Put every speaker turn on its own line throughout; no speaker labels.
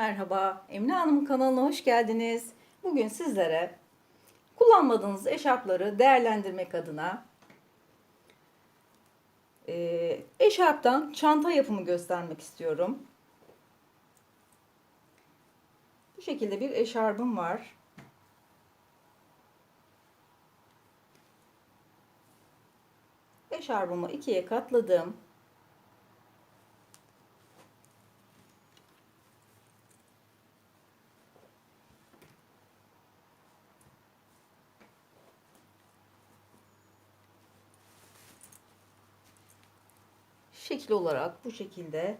Merhaba, Emine Hanım kanalına hoş geldiniz. Bugün sizlere kullanmadığınız eşarpları değerlendirmek adına e, eşarptan çanta yapımı göstermek istiyorum. Bu şekilde bir eşarbım var. Eşarbımı ikiye katladım. Şekil olarak bu şekilde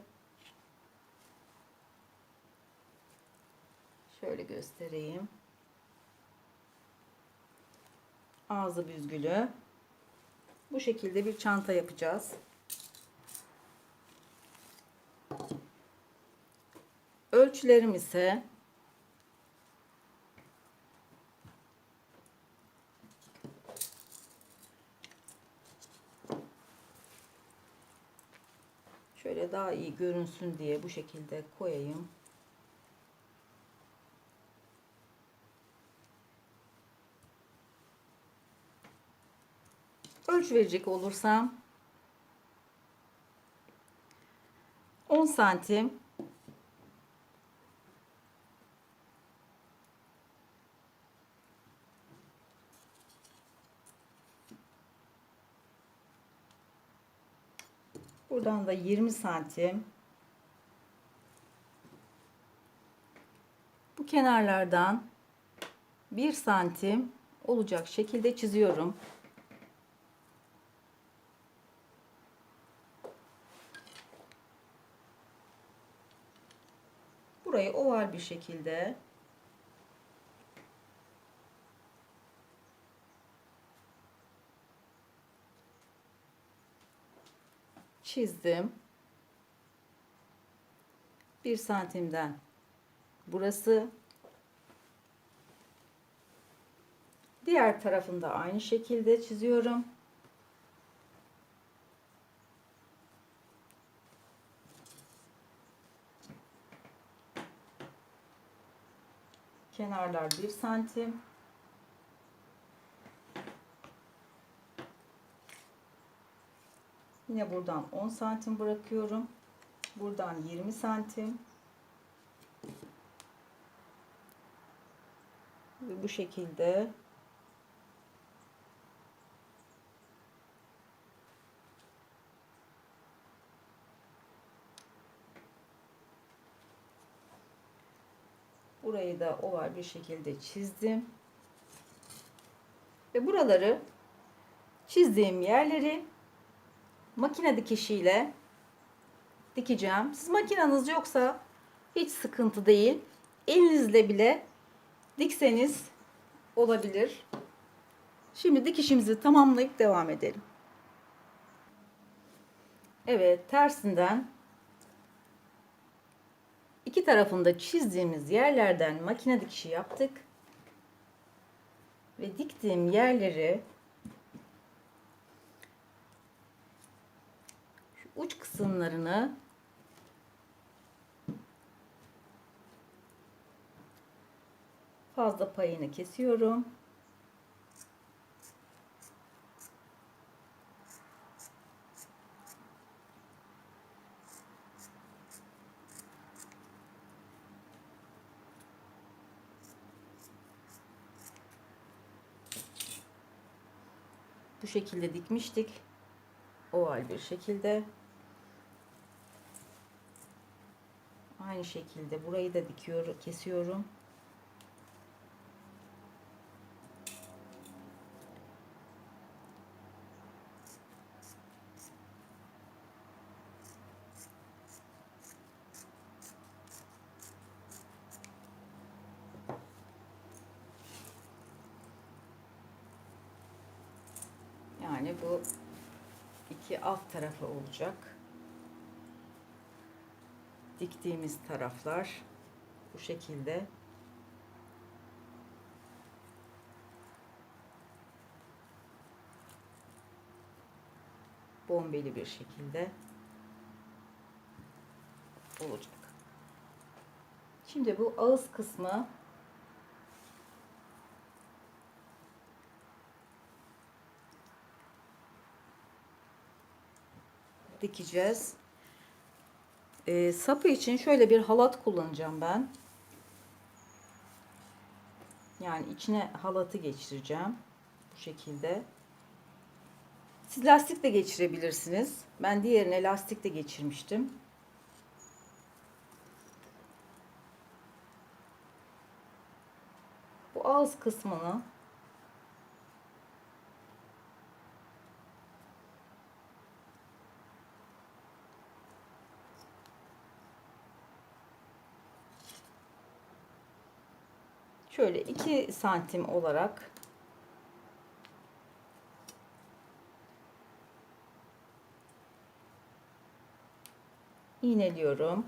şöyle göstereyim. Ağzı büzgülü. Bu şekilde bir çanta yapacağız. Ölçülerim ise Şöyle daha iyi görünsün diye bu şekilde koyayım. Ölçü verecek olursam 10 santim Buradan da 20 santim. Bu kenarlardan 1 santim olacak şekilde çiziyorum. Burayı oval bir şekilde çizdim. Bir santimden burası. Diğer tarafında aynı şekilde çiziyorum. Kenarlar bir santim. Yine buradan 10 santim bırakıyorum. Buradan 20 santim. Ve bu şekilde Burayı da oval bir şekilde çizdim. Ve buraları çizdiğim yerleri makine dikişiyle dikeceğim. Siz makineniz yoksa hiç sıkıntı değil. Elinizle bile dikseniz olabilir. Şimdi dikişimizi tamamlayıp devam edelim. Evet, tersinden iki tarafında çizdiğimiz yerlerden makine dikişi yaptık. Ve diktiğim yerleri uç kısımlarını fazla payını kesiyorum. Bu şekilde dikmiştik. Oval bir şekilde. Aynı şekilde burayı da dikiyorum, kesiyorum. Yani bu iki alt tarafı olacak. Diktiğimiz taraflar bu şekilde. Bombeli bir şekilde olacak. Şimdi bu ağız kısmı dikeceğiz. Ee, sapı için şöyle bir halat kullanacağım ben. Yani içine halatı geçireceğim. Bu şekilde. Siz lastik de geçirebilirsiniz. Ben diğerine lastik de geçirmiştim. Bu ağız kısmını şöyle 2 santim olarak iğneliyorum.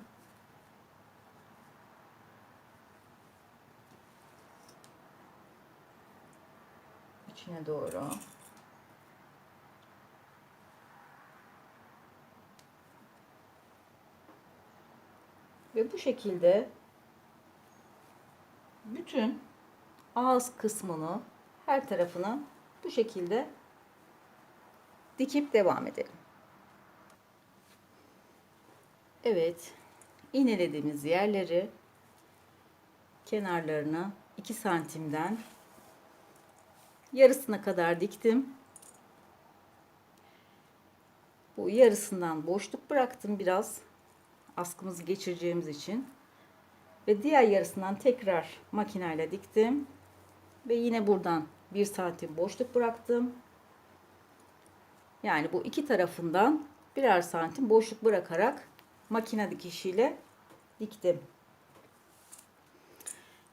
içine doğru. Ve bu şekilde bütün ağız kısmını her tarafını bu şekilde dikip devam edelim. Evet. iğnelediğimiz yerleri kenarlarını 2 santimden yarısına kadar diktim. Bu yarısından boşluk bıraktım biraz askımızı geçireceğimiz için ve diğer yarısından tekrar makineyle diktim ve yine buradan bir santim boşluk bıraktım. Yani bu iki tarafından birer santim boşluk bırakarak makine dikişiyle diktim.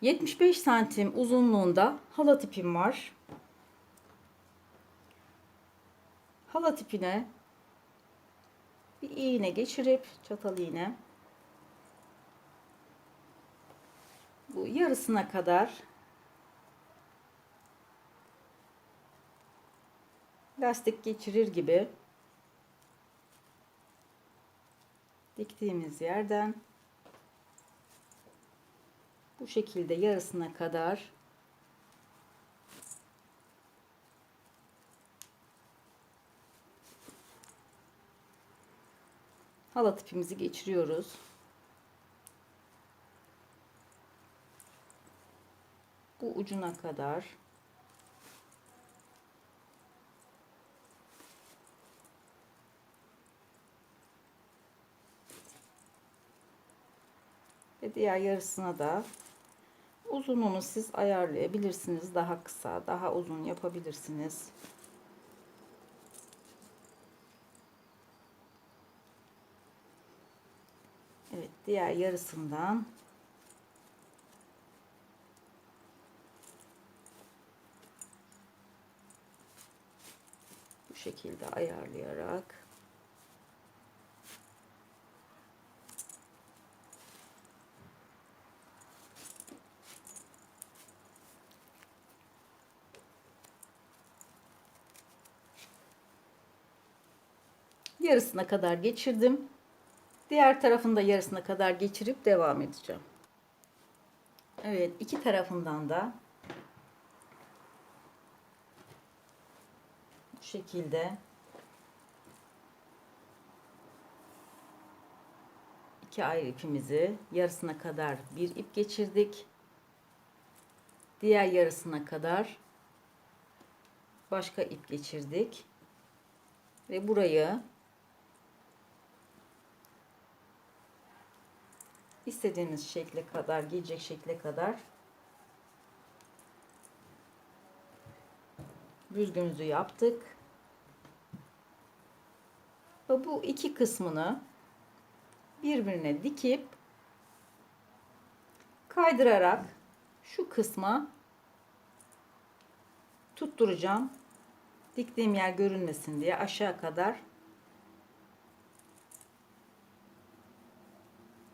75 santim uzunluğunda halat ipim var. Halat ipine bir iğne geçirip çatal iğne bu yarısına kadar lastik geçirir gibi diktiğimiz yerden bu şekilde yarısına kadar halat ipimizi geçiriyoruz. Bu ucuna kadar diğer yarısına da uzunluğunu siz ayarlayabilirsiniz. Daha kısa, daha uzun yapabilirsiniz. Evet, diğer yarısından bu şekilde ayarlayarak yarısına kadar geçirdim. Diğer tarafında yarısına kadar geçirip devam edeceğim. Evet, iki tarafından da bu şekilde iki ayrı ipimizi yarısına kadar bir ip geçirdik. Diğer yarısına kadar başka ip geçirdik. Ve burayı istediğiniz şekle kadar, gelecek şekle kadar büzgümüzü yaptık. Ve bu iki kısmını birbirine dikip kaydırarak şu kısma tutturacağım. Diktiğim yer görünmesin diye aşağı kadar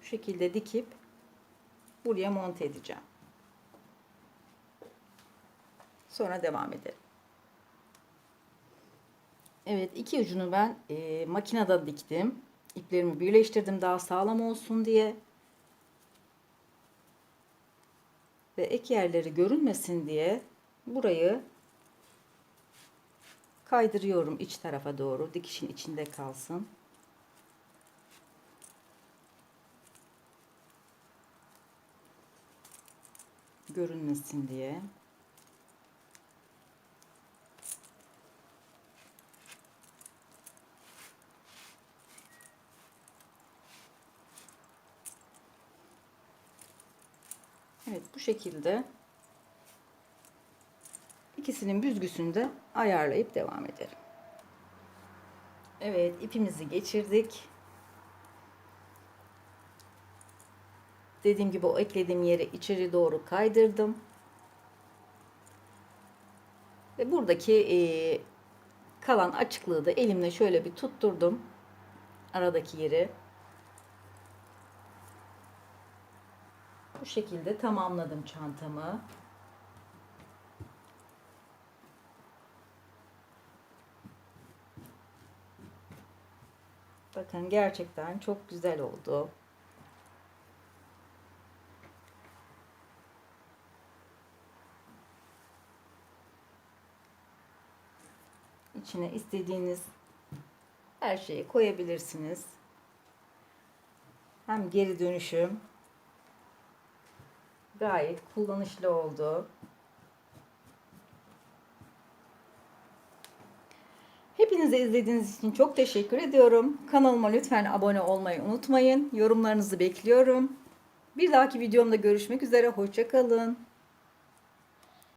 şekilde dikip buraya monte edeceğim. Sonra devam edelim. Evet iki ucunu ben e, makinede diktim. İplerimi birleştirdim daha sağlam olsun diye. Ve ek yerleri görünmesin diye burayı kaydırıyorum iç tarafa doğru. Dikişin içinde kalsın. Görünmesin diye. Evet bu şekilde ikisinin büzgüsünü de ayarlayıp devam edelim. Evet ipimizi geçirdik. Dediğim gibi o eklediğim yeri içeri doğru kaydırdım. Ve buradaki eee, kalan açıklığı da elimle şöyle bir tutturdum. Aradaki yeri. Bu şekilde tamamladım çantamı. Bakın gerçekten çok güzel oldu. İçine istediğiniz her şeyi koyabilirsiniz. Hem geri dönüşüm gayet kullanışlı oldu. Hepinize izlediğiniz için çok teşekkür ediyorum. Kanalıma lütfen abone olmayı unutmayın. Yorumlarınızı bekliyorum. Bir dahaki videomda görüşmek üzere. Hoşçakalın.